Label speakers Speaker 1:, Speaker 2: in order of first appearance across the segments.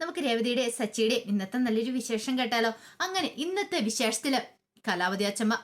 Speaker 1: നമുക്ക് രേവതിയുടെ സച്ചിയുടെ ഇന്നത്തെ നല്ലൊരു വിശേഷം കേട്ടാലോ? അങ്ങനെ ഇന്നത്തെ വിശേഷത്തിൽ കലാവതി അച്ചമ്മ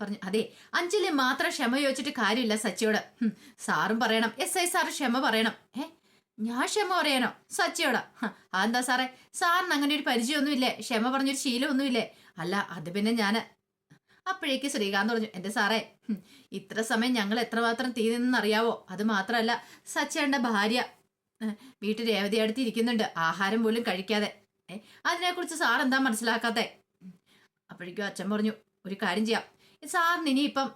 Speaker 1: പറഞ്ഞു അതെ അഞ്ജലി മാത്രം ക്ഷമ ചോദിച്ചിട്ട് കാര്യമില്ല സച്ചിയോട്. സാറും പറയണം. എസ് ഐ സാറ് ക്ഷമ പറയണം. ഏ? ഞാൻ ക്ഷമ പറയാനോ സച്ചിയോടാ. അതെന്താ സാറേ? സാറിന് അങ്ങനെ ഒരു പരിചയമൊന്നുമില്ലേ? ക്ഷമ പറഞ്ഞൊരു ശീലമൊന്നുമില്ലേ? അല്ല അത് പിന്നെ ഞാൻ അപ്പോഴേക്ക് ശ്രീകാന്ത് പറഞ്ഞു എന്റെ സാറേ ഇത്ര സമയം ഞങ്ങൾ എത്രമാത്രം തീ നിന്നറിയാവോ? അത് മാത്രമല്ല സച്ചേണ്ട ഭാര്യ വീട്ടിൽ രേവതി അടുത്ത് ഇരിക്കുന്നുണ്ട്. ആഹാരം പോലും കഴിക്കാതെ. അതിനെക്കുറിച്ച് സാർ എന്താ മനസ്സിലാക്കാത്തെ? അപ്പോഴേക്കും അച്ഛൻ പറഞ്ഞു ഒരു കാര്യം ചെയ്യാം. സാറിന് ഇനിയിപ്പം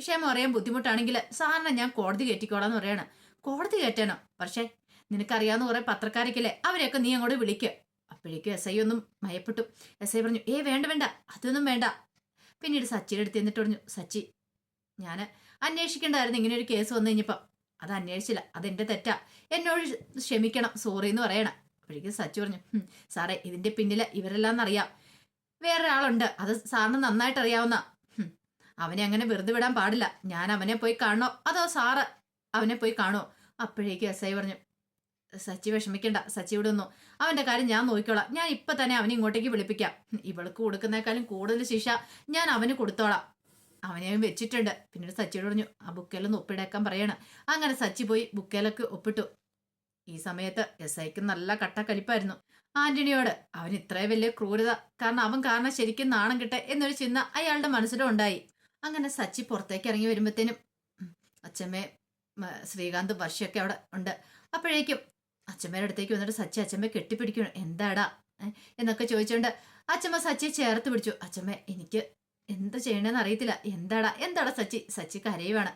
Speaker 1: ക്ഷമ അറിയാൻ ബുദ്ധിമുട്ടാണെങ്കിൽ സാറിനെ ഞാൻ കോടതി കയറ്റിക്കോളാന്ന് പറയാണ്. കോടതി കയറ്റണം? പക്ഷേ നിനക്കറിയാവുന്ന കുറെ പത്രക്കാരൊക്കെയല്ലേ? അവരെയൊക്കെ നീ അങ്ങോട്ട് വിളിക്കുക അപ്പോഴേക്കും എസ് ഐ ഒന്നും മയപ്പെട്ടു എസ് ഐ പറഞ്ഞു ഏ വേണ്ട വേണ്ട. അതൊന്നും വേണ്ട. പിന്നീട് സച്ചിയുടെ അടുത്ത് എന്നിട്ട് പറഞ്ഞു സച്ചി ഞാൻ അന്വേഷിക്കേണ്ടായിരുന്നു. ഇങ്ങനെ ഒരു കേസ് വന്നു കഴിഞ്ഞപ്പം. അത് അന്വേഷിച്ചില്ല. അതെന്റെ തെറ്റാ. എന്നോട് ക്ഷമിക്കണം. സോറി എന്ന് പറയണം. അപ്പോഴേക്കും സച്ചു പറഞ്ഞു സാറേ ഇതിന്റെ പിന്നിൽ ഇവരെല്ലാം അറിയാം വേറെ ആളുണ്ട് അത് സാറിന് നന്നായിട്ട് അറിയാവുന്ന അവനെ അങ്ങനെ വെറുതെ വിടാൻ പാടില്ല. ഞാൻ അവനെ പോയി കാണണോ? അതോ സാറ് അവനെ പോയി കാണുമോ അപ്പോഴേക്കും എസ് ഐ പറഞ്ഞു സച്ചി വിഷമിക്കണ്ട. സച്ചി ഇവിടെ ഒന്നു അവന്റെ കാര്യം ഞാൻ നോക്കിക്കോളാം. ഞാൻ ഇപ്പൊ തന്നെ അവനെ ഇങ്ങോട്ടേക്ക് വിളിപ്പിക്കാം. ഇവൾക്ക് കൊടുക്കുന്നേക്കാളും കൂടുതൽ ശിക്ഷ ഞാൻ അവന് കൊടുത്തോളാം. അവനെ അവൻ വെച്ചിട്ടുണ്ട്. പിന്നീട് സച്ചിയോട് പറഞ്ഞു ആ ബുക്കേലൊന്ന് ഒപ്പിടേക്കാൻ പറയണം. അങ്ങനെ സച്ചി പോയി ബുക്കേലൊക്കെ ഒപ്പിട്ടു. ഈ സമയത്ത് എസ് ഐക്ക് നല്ല കട്ടക്കലിപ്പായിരുന്നു. ആന്റണിയോട് അവൻ ഇത്രയും വലിയ ക്രൂരത കാരണം അവൻ കാരണം ശരിക്കും നാണം കിട്ടെ എന്നൊരു ചിന്ത അയാളുടെ മനസ്സിലും ഉണ്ടായി. അങ്ങനെ സച്ചി പുറത്തേക്ക് ഇറങ്ങി വരുമ്പോഴത്തേനും അച്ഛമ്മേ ശ്രീകാന്ത് വർഷയൊക്കെ അവിടെ ഉണ്ട്. അപ്പോഴേക്കും അച്ഛമ്മയുടെ അടുത്തേക്ക് വന്നിട്ട് സച്ചി അച്ഛമ്മയെ കെട്ടിപ്പിടിക്കണം എന്താടാ എന്നൊക്കെ ചോദിച്ചുകൊണ്ട് അച്ഛമ്മ സച്ചിയെ ചേർത്ത് പിടിച്ചു. അച്ഛമ്മ എനിക്ക് എന്ത് ചെയ്യണമെന്ന് അറിയത്തില്ല. എന്താടാ? എന്താടാ സച്ചി? സച്ചി കരയുവാണ്.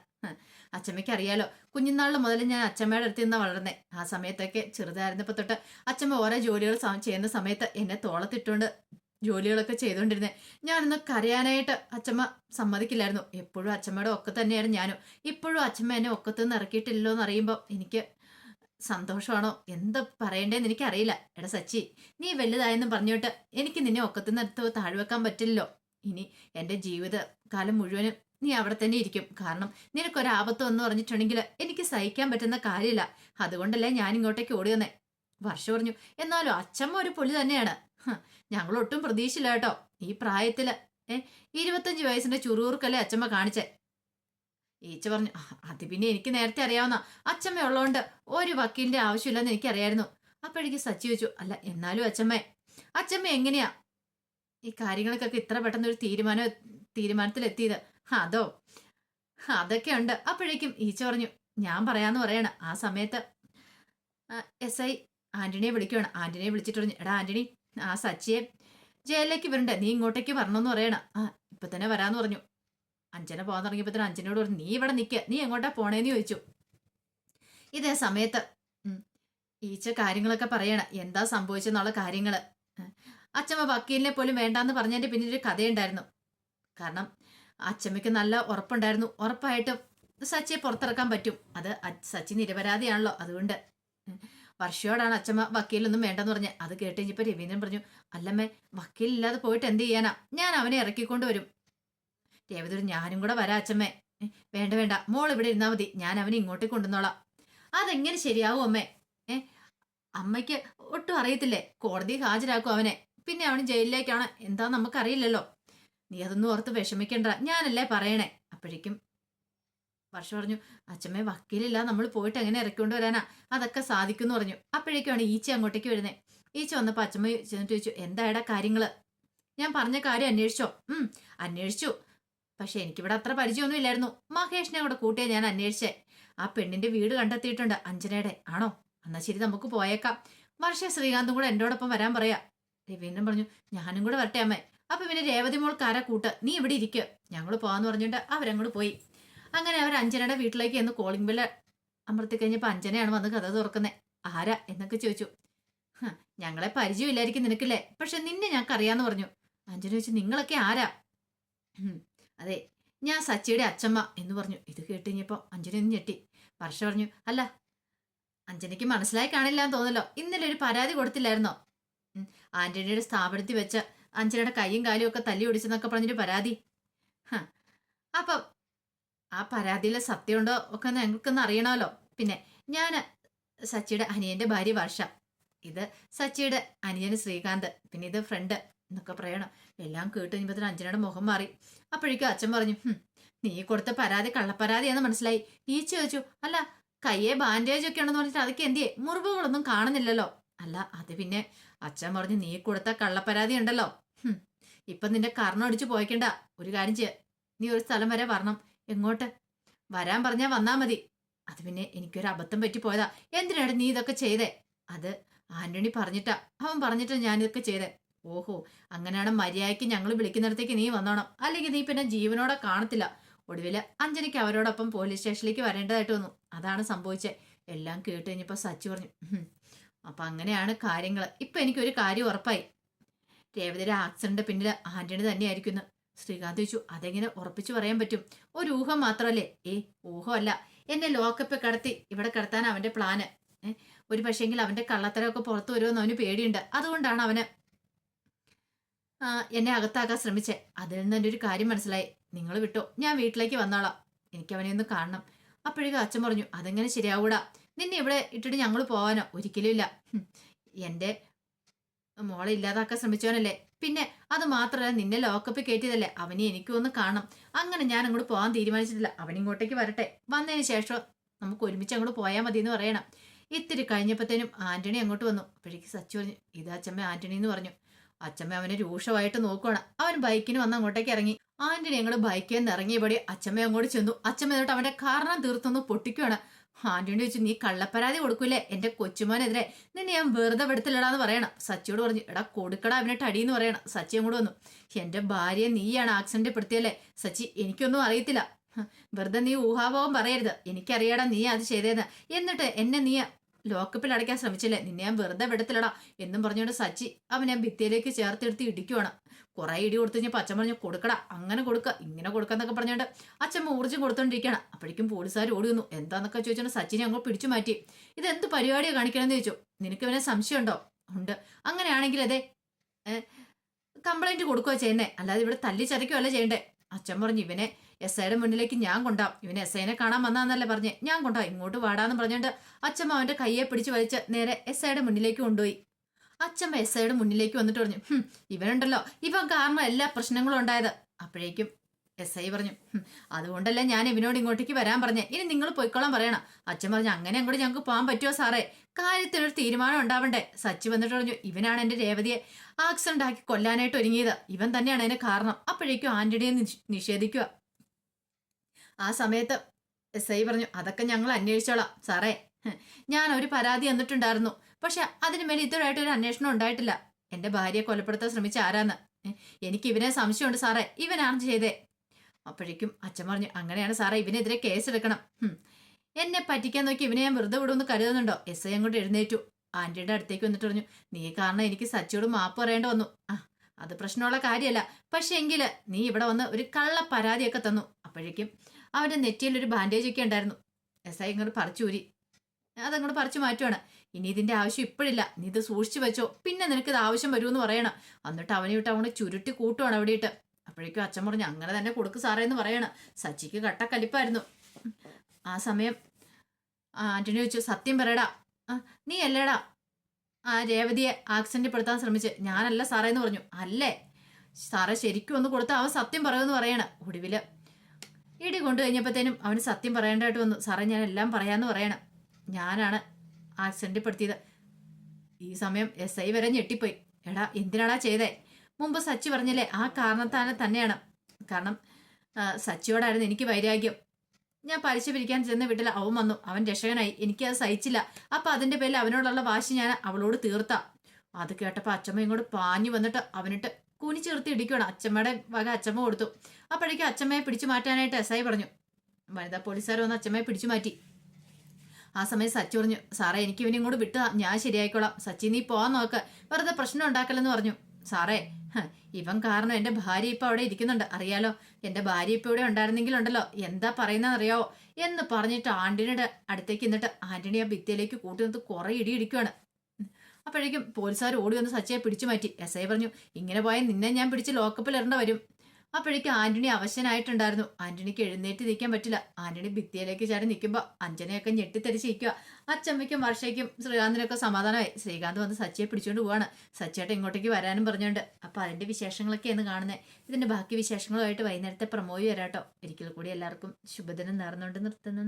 Speaker 1: അച്ചമ്മയ്ക്ക് അറിയാലോ കുഞ്ഞുനാളിൽ മുതൽ ഞാൻ അച്ചമ്മയുടെ അടുത്ത് നിന്നാ വളർന്നേ. ആ സമയത്തൊക്കെ ചെറുതായിരുന്നപ്പോൾ തൊട്ട് അച്ഛമ്മ ഓരോ ജോലികൾ ചെയ്യുന്ന സമയത്ത് എന്നെ തോളത്തിട്ടുകൊണ്ട് ജോലികളൊക്കെ ചെയ്തുകൊണ്ടിരുന്നേ ഞാനൊന്ന് കരയാനായിട്ട് അച്ചമ്മ സമ്മതിക്കില്ലായിരുന്നു. എപ്പോഴും അച്ഛമ്മയുടെ ഒക്കെ തന്നെയായിരുന്നു ഞാനും. ഇപ്പോഴും അച്ചമ്മ എന്നെ ഒക്കത്തുനിന്ന് ഇറക്കിയിട്ടില്ലോ എന്ന് അറിയുമ്പോൾ എനിക്ക് സന്തോഷമാണോ? എന്താ പറയണ്ടേന്ന് എനിക്കറിയില്ല. എടാ സച്ചി നീ വലുതായെന്ന് പറഞ്ഞോട്ട് എനിക്ക് നിന്നെ ഒക്കത്തുനിന്ന് എടുത്ത് താഴ്വെക്കാൻ പറ്റില്ലല്ലോ. ഇനി എന്റെ ജീവിത കാലം മുഴുവനും നീ അവിടെ തന്നെ ഇരിക്കും. കാരണം നിനക്കൊരാപത്ത് എന്ന് പറഞ്ഞിട്ടുണ്ടെങ്കിൽ എനിക്ക് സഹിക്കാൻ പറ്റുന്ന കാര്യമില്ല. അതുകൊണ്ടല്ലേ ഞാൻ ഇങ്ങോട്ടേക്ക് ഓടി വന്നേ. വർഷ പറഞ്ഞു എന്നാലും അച്ഛമ്മ ഒരു പുലി തന്നെയാണ്. ഞങ്ങൾ ഒട്ടും പ്രതീക്ഷയില്ല കേട്ടോ. ഈ പ്രായത്തിൽ ഏ ഇരുപത്തഞ്ച് വയസ്സിന്റെ ചുറൂർക്കല്ലേ അച്ഛമ്മ കാണിച്ചേ. ഈച്ച പറഞ്ഞു "ആ, അത് പിന്നെ എനിക്ക് നേരത്തെ അറിയാവുന്ന അച്ഛമ്മ ഉള്ളതുകൊണ്ട് ഒരു വക്കീലിന്റെ ആവശ്യമില്ലെന്ന് എനിക്കറിയായിരുന്നു. അപ്പോഴേക്ക് സച്ചി വെച്ചു അല്ല എന്നാലും അച്ഛമ്മേ അച്ഛമ്മ എങ്ങനെയാ? ഈ കാര്യങ്ങൾക്കൊക്കെ ഇത്ര പെട്ടെന്ന് ഒരു തീരുമാനം തീരുമാനത്തിലെത്തിയത്. അതോ? അതൊക്കെ ഉണ്ട്. അപ്പോഴേക്കും ഈച്ച പറഞ്ഞു ഞാൻ പറയാന്ന് പറയണ. ആ സമയത്ത് എസ് ഐ ആന്റണിയെ വിളിക്കുകയാണ് ആന്റണിയെ വിളിച്ചിട്ട് പറഞ്ഞു എടാ ആന്റണി ആ സച്ചിയെ ജയിലിലേക്ക് വരണ്ടേ? നീ ഇങ്ങോട്ടേക്ക് വരണമെന്ന് പറയണ. ആ ഇപ്പൊ തന്നെ വരാന്ന് പറഞ്ഞു. അഞ്ജന പോകാൻ തുടങ്ങിയപ്പോ തന്നെ അഞ്ചനോട് പറഞ്ഞു നീ ഇവിടെ നിൽക്കുക നീ എങ്ങോട്ടാ പോണേന്ന് ചോദിച്ചു. ഇതേ സമയത്ത് ഈച്ച കാര്യങ്ങളൊക്കെ പറയണ. എന്താ സംഭവിച്ചെന്നുള്ള കാര്യങ്ങൾ. അച്ഛമ്മ വക്കീലിനെ പോലും വേണ്ടാന്ന് പറഞ്ഞതിന്റെ പിന്നിൽ ഒരു കഥയുണ്ടായിരുന്നു. കാരണം അച്ചമ്മയ്ക്ക് നല്ല ഉറപ്പുണ്ടായിരുന്നു. ഉറപ്പായിട്ടും സച്ചിയെ പുറത്തിറക്കാൻ പറ്റും. അത് സച്ചി നിരപരാധിയാണല്ലോ അതുകൊണ്ട്. വർഷയോടാണ് അച്ഛമ്മ വക്കീലൊന്നും വേണ്ടെന്ന് പറഞ്ഞത് അത് കേട്ട് കഴിഞ്ഞപ്പോ രവീന്ദ്രൻ പറഞ്ഞു അല്ലമ്മേ വക്കീലില്ലാതെ പോയിട്ട് എന്ത് ചെയ്യാനാ? ഞാൻ അവനെ ഇറക്കിക്കൊണ്ട് വരും. രേവതി ഞാനും കൂടെ വരാ അച്ഛമ്മേ. വേണ്ട വേണ്ട. മോൾ ഇവിടെ ഇരുന്നാൽ മതി. ഞാൻ അവനെ ഇങ്ങോട്ട് കൊണ്ടുവന്നോളാം. അതെങ്ങനെ ശരിയാവും അമ്മേ? ഏ അമ്മയ്ക്ക് ഒട്ടും അറിയത്തില്ലേ? കോടതി ഹാജരാക്കും അവനെ. പിന്നെ അവൻ ജയിലിലേക്കാണ്. എന്താ നമുക്കറിയില്ലല്ലോ. നീ അതൊന്നും ഓർത്ത് വിഷമിക്കണ്ട. ഞാനല്ലേ പറയണേ. അപ്പോഴേക്കും വർഷ പറഞ്ഞു അച്ഛമ്മേ വക്കീലില്ല. നമ്മൾ പോയിട്ട് എങ്ങനെ ഇറക്കിക്കൊണ്ട് വരാനാ? അതൊക്കെ സാധിക്കുമെന്ന് പറഞ്ഞു. അപ്പോഴേക്കാണ് ഈച്ച അങ്ങോട്ടേക്ക് വരുന്നത് ഈച്ച വന്നപ്പോൾ അച്ഛമ്മ ചെന്നിട്ട് ചോദിച്ചു എന്തായടാ കാര്യങ്ങൾ ഞാൻ പറഞ്ഞ കാര്യം അന്വേഷിച്ചോ. ഉം അന്വേഷിച്ചു. പക്ഷെ എനിക്കിവിടെ അത്ര പരിചയമൊന്നും ഇല്ലായിരുന്നു. മഹേഷിനെ കൂടെ കൂട്ടിയാ ഞാൻ അന്വേഷിച്ചേ. ആ പെണ്ണിന്റെ വീട് കണ്ടെത്തിയിട്ടുണ്ട് അഞ്ജനയുടെ. ആണോ? എന്നാ ശരി നമുക്ക് പോയേക്കാം. വർഷ ശ്രീകാന്തും കൂടെ എന്നോടൊപ്പം വരാൻ പറയാ. രവീന്ദ്രൻ പറഞ്ഞു ഞാനും കൂടെ വരട്ടെ അമ്മേ. അപ്പൊ പിന്നെ രേവതി മോൾ ആരാ കൂട്ട് നീ ഇവിടെ ഇരിക്കുക ഞങ്ങൾ പോവാന്ന് പറഞ്ഞിട്ട് അവരങ്ങോട്ട് പോയി. അങ്ങനെ അവർ അഞ്ജനയുടെ വീട്ടിലേക്ക് എന്ന് കോളിംഗ് ബെല്ല് അമർത്തി കഴിഞ്ഞപ്പോൾ അഞ്ജനയാണ് വന്ന് കഥ തുറക്കുന്നത് ആരാ? എന്നൊക്കെ ചോദിച്ചു. ഞങ്ങളെ പരിചയമില്ലായിരിക്കും നിനക്കില്ലേ? പക്ഷെ നിന്നെ ഞങ്ങൾക്ക് അറിയാന്ന് പറഞ്ഞു. അഞ്ജന ചോദിച്ചു നിങ്ങളൊക്കെ ആരാ? അതെ ഞാൻ സച്ചിയുടെ അച്ഛമ്മ എന്ന് പറഞ്ഞു. ഇത് കേട്ട് കഴിഞ്ഞപ്പോൾ അഞ്ജന ഒന്ന് ഞെട്ടി. വർഷ പറഞ്ഞു അല്ല അഞ്ജനയ്ക്ക് മനസ്സിലായി കാണില്ല എന്ന് തോന്നല്ലോ ഇന്നലെ ഒരു പരാതി കൊടുത്തില്ലായിരുന്നോ? ആന്റണിയുടെ സ്ഥാപനത്തിൽ വെച്ച അഞ്ജനയുടെ കൈയും കാലും ഒക്കെ തല്ലി ഒടിച്ചെന്നൊക്കെ പറഞ്ഞിട്ട് പരാതി. അപ്പൊ ആ പരാതിയിലെ സത്യമുണ്ടോ ഒക്കെ ഞങ്ങൾക്കൊന്ന് അറിയണമല്ലോ. പിന്നെ ഞാൻ സച്ചിയുടെ അനിയന്റെ ഭാര്യ വർഷ. ഇത് സച്ചിയുടെ അനിയന് ശ്രീകാന്ത്. പിന്നെ ഇത് ഫ്രണ്ട് എന്നൊക്കെ പറയണം. എല്ലാം കേട്ട് കഴിഞ്ഞപ്പോൾ അഞ്ജനയുടെ മുഖം മാറി. അപ്പോഴേക്കും അച്ഛൻ പറഞ്ഞു നീ കൊടുത്ത പരാതി കള്ളപ്പരാതിയാന്ന് മനസ്സിലായി. ഈ ചോദിച്ചു അല്ല കയ്യെ ബാൻഡേജ് ഒക്കെ ഉണ്ടെന്ന് പറഞ്ഞിട്ട് അതൊക്കെ എന്തിയെ? മുറിവുകളൊന്നും കാണുന്നില്ലല്ലോ. അല്ല അത് പിന്നെ അച്ഛൻ പറഞ്ഞ് നീ കൊടുത്ത കള്ളപ്പരാതി ഉണ്ടല്ലോ. ഇപ്പൊ നിന്റെ കർണം അടിച്ചു പോയിക്കണ്ട. ഒരു കാര്യം ചെയ്യ. നീ ഒരു സ്ഥലം വരെ വരണം. എങ്ങോട്ട്? വരാൻ പറഞ്ഞാ വന്നാ മതി. അത് പിന്നെ എനിക്കൊരു അബദ്ധം പറ്റി പോയതാ എന്തിനാണ് നീ ഇതൊക്കെ ചെയ്തേ? അത് ആന്റണി പറഞ്ഞിട്ടാ. അവൻ പറഞ്ഞിട്ടാ ഞാനിതൊക്കെ ചെയ്തേ. ഓഹോ അങ്ങനെയാണ് മര്യാദയ്ക്ക് ഞങ്ങൾ വിളിക്കുന്നിടത്തേക്ക് നീ വന്നോണം. അല്ലെങ്കിൽ നീ പിന്നെ ജീവനോടെ കാണത്തില്ല. ഒടുവിൽ അഞ്ജനയ്ക്ക് അവരോടൊപ്പം പോലീസ് സ്റ്റേഷനിലേക്ക് വരേണ്ടതായിട്ട് വന്നു. അതാണ് സംഭവിച്ചത് എല്ലാം കേട്ട് കഴിഞ്ഞപ്പോൾ സച്ചു പറഞ്ഞു "ഹും, അപ്പൊ അങ്ങനെയാണ് കാര്യങ്ങൾ ഇപ്പൊ എനിക്കൊരു കാര്യം ഉറപ്പായി. രേവതിയുടെ ആക്സിഡന്റ് പിന്നിൽ ആന്റണി തന്നെയായിരിക്കുന്നു. ശ്രീകാന്ത് ചോദിച്ചു അതെങ്ങനെ ഉറപ്പിച്ചു പറയാൻ പറ്റും? ഒരു ഊഹം മാത്രമല്ലേ? ഏ ഊഹമല്ല. എന്നെ ലോക്കപ്പ് കടത്തി. ഇവിടെ കിടത്താൻ അവന്റെ പ്ലാന് ഒരു പക്ഷേങ്കിൽ അവന്റെ കള്ളത്തരമൊക്കെ പുറത്തു വരുമെന്ന് അവന് പേടിയുണ്ട്. അതുകൊണ്ടാണ് അവന് എന്നെ അകത്താക്കാൻ ശ്രമിച്ചേ. അതിൽ നിന്ന് എന്റെ ഒരു കാര്യം മനസ്സിലായി. നിങ്ങൾ വിട്ടോ. ഞാൻ വീട്ടിലേക്ക് വന്നോളാം. എനിക്ക് അവനെ ഒന്ന് കാണണം. അപ്പോഴേക്കും അച്ഛൻ പറഞ്ഞു അതെങ്ങനെ ശരിയാവൂടാ? നിന്നെ ഇവിടെ ഇട്ടിട്ട് ഞങ്ങൾ പോവാനോ? ഒരിക്കലും ഇല്ല. ഹും, എന്റെ മോളെ ഇല്ലാതാക്കാൻ ശ്രമിച്ചവനല്ലേ? പിന്നെ അത് മാത്രമല്ല നിന്നെ ലോക്കപ്പ് കയറ്റിയതല്ലേ? അവനെ എനിക്കും ഒന്ന് കാണണം. അങ്ങനെ ഞാൻ അങ്ങോട്ട് പോകാൻ തീരുമാനിച്ചിട്ടില്ല. അവൻ ഇങ്ങോട്ടേക്ക് വരട്ടെ. വന്നതിന് ശേഷം നമുക്ക് ഒരുമിച്ച് അങ്ങോട്ട് പോയാൽ മതി എന്ന് പറയണം. ഇത്തിരി കഴിഞ്ഞപ്പോഴത്തേനും ആന്റണി അങ്ങോട്ട് വന്നു. അപ്പോഴേക്ക് സച്ചു പറഞ്ഞു ഇത് അച്ഛമ്മ ആന്റണി എന്ന് പറഞ്ഞു. അച്ഛമ്മ അവനെ രൂക്ഷമായിട്ട് നോക്കുവാണ്. അവൻ ബൈക്കിന് വന്ന് അങ്ങോട്ടേക്ക് ഇറങ്ങി. ആന്റണി ഞങ്ങൾ ബൈക്കിൽ നിന്ന് ഇറങ്ങിയപടി അച്ഛമ്മ അങ്ങോട്ട് ചെന്നു. അച്ഛമ്മ എന്നിട്ട് അവന്റെ കാരണം തീർത്തൊന്ന് പൊട്ടിക്കുവാണ്. ആന്റണി ചോദിച്ചു നീ കള്ളപ്പരാതി കൊടുക്കൂലേ? എന്റെ കൊച്ചുമോനെതിരെ നിന്നെ ഞാൻ വെറുതെ പെടുത്തില്ലടാന്ന് പറയണം. സച്ചിയോട് പറഞ്ഞു എടാ കൊടുക്കടാ അവനെ എന്ന് പറയണം. സച്ചി അങ്ങോട്ട് വന്നു എന്റെ ഭാര്യയെ നീയാണ് ആക്സിഡന്റ് പെടുത്തിയല്ലേ സച്ചി എനിക്കൊന്നും അറിയത്തില്ല. വെറുതെ നീ ഊഹാഭാവം പറയരുത്. എനിക്കറിയാടാ നീ അത് ചെയ്തേന്ന്. എന്നിട്ട് എന്നെ നീ ലോക്കപ്പിൽ അടയ്ക്കാൻ ശ്രമിച്ചില്ലേ? നിന്നെ ഞാൻ വെറുതെ വിടത്തില്ലടാ. എന്നും പറഞ്ഞുകൊണ്ട് സച്ചി അവനെ ഭിത്തിയിലേക്ക് ചേർത്തെടുത്ത് ഇടിക്കുവാണ്. കുറെ ഇടി കൊടുത്തു കഴിഞ്ഞാൽ അച്ഛൻ പറഞ്ഞു കൊടുക്കടാ. അങ്ങനെ കൊടുക്കുക ഇങ്ങനെ കൊടുക്കാന്നൊക്കെ പറഞ്ഞുകൊണ്ട് അച്ഛൻ ഊർജം കൊടുത്തോണ്ടിരിക്കുകയാണ് അപ്പോഴേക്കും പോലീസുകാർ ഓടി വന്നു. എന്താന്നൊക്കെ ചോദിച്ചോണ്ട് സച്ചിനെ അങ്ങോട്ട് പിടിച്ചു മാറ്റി. ഇത് എന്ത് പരിപാടിയാണ് കാണിക്കണമെന്ന് ചോദിച്ചു. നിനക്ക് ഇവനെ സംശയമുണ്ടോ? ഉണ്ട്. അങ്ങനെയാണെങ്കിൽ അതെ കംപ്ലൈന്റ് കൊടുക്കുക ചെയ്യുന്നേ. അല്ലാതെ ഇവിടെ തല്ലി ചതയ്ക്കുകയല്ല ചെയ്യണ്ടേ? അച്ഛൻ പറഞ്ഞു ഇവനെ എസ് ഐയുടെ മുന്നിലേക്ക് ഞാൻ കൊണ്ടാം ഇവനെ എസ് ഐനെ കാണാൻ വന്നാന്നല്ലേ പറഞ്ഞേ. ഞാൻ കൊണ്ടാ ഇങ്ങോട്ട് വാടാന്ന് പറഞ്ഞുകൊണ്ട് അച്ഛമ്മ അവന്റെ കയ്യെ പിടിച്ച് വലിച്ച് നേരെ എസ് ഐയുടെ മുന്നിലേക്ക് കൊണ്ടുപോയി. അച്ഛമ്മ എസ് ഐയുടെ മുന്നിലേക്ക് വന്നിട്ട് പറഞ്ഞു "ഹും, ഇവനുണ്ടല്ലോ. ഇവൻ കാരണം എല്ലാ പ്രശ്നങ്ങളും ഉണ്ടായത്. അപ്പോഴേക്കും എസ് ഐ പറഞ്ഞു "ഹും, അതുകൊണ്ടല്ലേ ഞാൻ ഇവനോട് ഇങ്ങോട്ടേക്ക് വരാൻ പറഞ്ഞേ. ഇനി നിങ്ങൾ പൊയ്ക്കോളാൻ പറയണം. അച്ഛൻ പറഞ്ഞു അങ്ങനെ അങ്ങോട്ട് ഞങ്ങൾക്ക് പോകാൻ പറ്റുമോ സാറേ? കാര്യത്തിനൊരു തീരുമാനം ഉണ്ടാവണ്ടേ? സച്ചി വന്നിട്ട് പറഞ്ഞു ഇവനാണ് എന്റെ രേവതിയെ ആക്സിഡന്റ് ആക്കി കൊല്ലാനായിട്ട് ഒരുങ്ങിയത്. ഇവൻ തന്നെയാണ് അതിന് കാരണം. അപ്പോഴേക്കും ആന്റണിയെ നിഷേധിക്കുക. ആ സമയത്ത് എസ് ഐ പറഞ്ഞു അതൊക്കെ ഞങ്ങൾ അന്വേഷിച്ചോളാം സാറേ. ഞാൻ ഒരു പരാതി തന്നിട്ടുണ്ടായിരുന്നു. പക്ഷെ അതിന് മേലെ ഇതുവരായിട്ട് ഒരു അന്വേഷണം ഉണ്ടായിട്ടില്ല. എന്റെ ഭാര്യയെ കൊലപ്പെടുത്താൻ ശ്രമിച്ച ആരാന്ന്? എനിക്ക് ഇവനെ സംശയമുണ്ട് സാറേ. ഇവനാണ് ചെയ്തേ. അപ്പോഴേക്കും അച്ഛൻ പറഞ്ഞു അങ്ങനെയാണ് സാറേ ഇവനെതിരെ കേസ് എടുക്കണം എന്നെ പറ്റിക്കാൻ നോക്കി ഇവനെ ഞാൻ വെറുതെ വിടുമെന്ന് കരുതുന്നുണ്ടോ? എസ് ഐ അങ്ങോട്ട് എഴുന്നേറ്റു. ആന്റിയുടെ അടുത്തേക്ക് വന്നിട്ട് പറഞ്ഞു നീ കാരണം എനിക്ക് സച്ചിയോട് മാപ്പ് പറയേണ്ടി വന്നു. ആ അത് പ്രശ്നമുള്ള കാര്യമല്ല. പക്ഷെ എങ്കിൽ നീ ഇവിടെ വന്ന് ഒരു കള്ള പരാതിയൊക്കെ തന്നു. അപ്പോഴേക്കും അവന്റെ നെറ്റിയിൽ ഒരു ബാൻഡേജ് ഒക്കെ ഉണ്ടായിരുന്നു. എസ് ഐ ഇങ്ങോട്ട് പറിച്ചൂരി അതങ്ങോട്ട് പറിച്ചു മാറ്റുവാണ്. ഇനി ഇതിന്റെ ആവശ്യം ഇപ്പോഴില്ല. നീ ഇത് സൂക്ഷിച്ചു വെച്ചോ. പിന്നെ നിനക്ക് ഇത് ആവശ്യം വരുമെന്ന് പറയണം. എന്നിട്ട് അവനെ വിട്ട് അവനെ ചുരുട്ടി കൂട്ടുവാണ് അവിടെ ഇട്ട് അപ്പോഴേക്കും അച്ഛൻ പറഞ്ഞു അങ്ങനെ തന്നെ കൊടുക്ക് സാറേ എന്ന് പറയണം. സച്ചിക്ക് കട്ട കലിപ്പായിരുന്നു. ആ സമയം ആന്റണി ചോദിച്ചു സത്യം പറയടാ നീ അല്ലേടാ ആ രേവതിയെ ആക്സിഡന്റ് പെടുത്താൻ ശ്രമിച്ച്? ഞാനല്ല സാറേ എന്ന് പറഞ്ഞു. അല്ലേ? സാറേ ശരിക്കും ഒന്ന് കൊടുത്താൽ അവൻ സത്യം പറയുമെന്ന് പറയണ. ഒടുവിൽ ഇടി കൊണ്ടു കഴിഞ്ഞപ്പോഴത്തേനും അവന് സത്യം പറയേണ്ടതായിട്ട് വന്നു. സാറേ ഞാൻ എല്ലാം പറയാമെന്ന് പറയണം. ഞാനാണ് ആക്സിഡന്റ് പെടുത്തിയത് ഈ സമയം എസ് ഐ വരെ ഞെട്ടിപ്പോയി. എടാ എന്തിനാടാ ചെയ്തേ? മുമ്പ് സച്ചി പറഞ്ഞില്ലേ ആ കാരണത്താൽ തന്നെയാണ്. കാരണം സച്ചിയോടായിരുന്നു എനിക്ക് വൈരാഗ്യം. ഞാൻ പലിശ പിരിക്കാൻ ചെന്ന വീട്ടിൽ അവൻ വന്നു. അവൻ രക്ഷകനായി. എനിക്ക് അത് സഹിച്ചില്ല. അപ്പൊ അതിന്റെ പേരിൽ അവനോടുള്ള വാശി ഞാൻ അവളോട് തീർത്ത. അത് കേട്ടപ്പോ അച്ചമ്മ ഇങ്ങോട്ട് പാഞ്ഞു വന്നിട്ട് അവനിട്ട് കുനി ചേർത്ത് ഇടിക്കുകയാണ് അച്ഛമ്മയുടെ വക അച്ചമ്മ കൊടുത്തു. അപ്പോഴേക്കും അച്ചമ്മയെ പിടിച്ചു മാറ്റാനായിട്ട് എസ് ഐ പറഞ്ഞു. വനിതാ പോലീസുകാർ വന്ന് അച്ചമ്മയെ പിടിച്ചു മാറ്റി. ആ സമയം സച്ചി പറഞ്ഞു സാറേ എനിക്ക് ഇവനെ ഇങ്ങോട്ട് വിട്ടു ഞാൻ ശരിയായിക്കോളാം. സച്ചി നീ പോവാൻ നോക്ക്. വെറുതെ പ്രശ്നം ഉണ്ടാക്കലെന്ന് പറഞ്ഞു. സാറേ ഇവൻ കാരണം എന്റെ ഭാര്യ ഇപ്പൊ അവിടെ ഇരിക്കുന്നുണ്ട്. അറിയാലോ എന്റെ ഭാര്യ ഇപ്പൊ ഇവിടെ ഉണ്ടായിരുന്നെങ്കിലുണ്ടല്ലോ. എന്താ പറയുന്നതെന്ന് അറിയാവോ എന്ന് പറഞ്ഞിട്ട് ആന്റണിയുടെ അടുത്തേക്ക് നിന്നിട്ട് ആന്റണി ആ ഭിത്തിയിലേക്ക് കൂട്ടി നിർത്ത് കുറെ ഇടി ഇടിക്കുവാണ്. അപ്പോഴേക്കും പോലീസുകാർ ഓടി വന്ന് സച്ചയെ പിടിച്ചു മാറ്റി. എസ് ഐ പറഞ്ഞു ഇങ്ങനെ പോയാൽ നിന്നെ ഞാൻ പിടിച്ച് ലോക്കപ്പിൽ ഇടേണ്ട വരും. അപ്പോഴേക്കും ആന്റണി അവശനായിട്ടുണ്ടായിരുന്നു. ആന്റണിക്ക് എഴുന്നേറ്റ് നിൽക്കാൻ പറ്റില്ല. ആന്റണി ഭിത്തിയിലേക്ക് ചാടി നിൽക്കുമ്പോൾ അഞ്ജനയൊക്കെ ഞെട്ടിത്തെരിച്ചിരിക്കുക അച്ചമ്മയ്ക്കും വർഷയ്ക്കും ശ്രീകാന്തിനൊക്കെ സമാധാനമായി. ശ്രീകാന്ത് വന്ന് സച്ചിയെ പിടിച്ചുകൊണ്ട് പോവാണ്. സച്ചിയായിട്ട് ഇങ്ങോട്ടേക്ക് വരാനും പറഞ്ഞുകൊണ്ട് അപ്പോൾ അതിന്റെ വിശേഷങ്ങളൊക്കെയാണ് കാണുന്നത് ഇതിന്റെ ബാക്കി വിശേഷങ്ങളുമായിട്ട് വൈകുന്നേരത്തെ പ്രമോയി വരാട്ടോ. ഒരിക്കൽ കൂടി എല്ലാവർക്കും ശുഭദിനം നേർന്നുകൊണ്ട് നിർത്തുന്നു.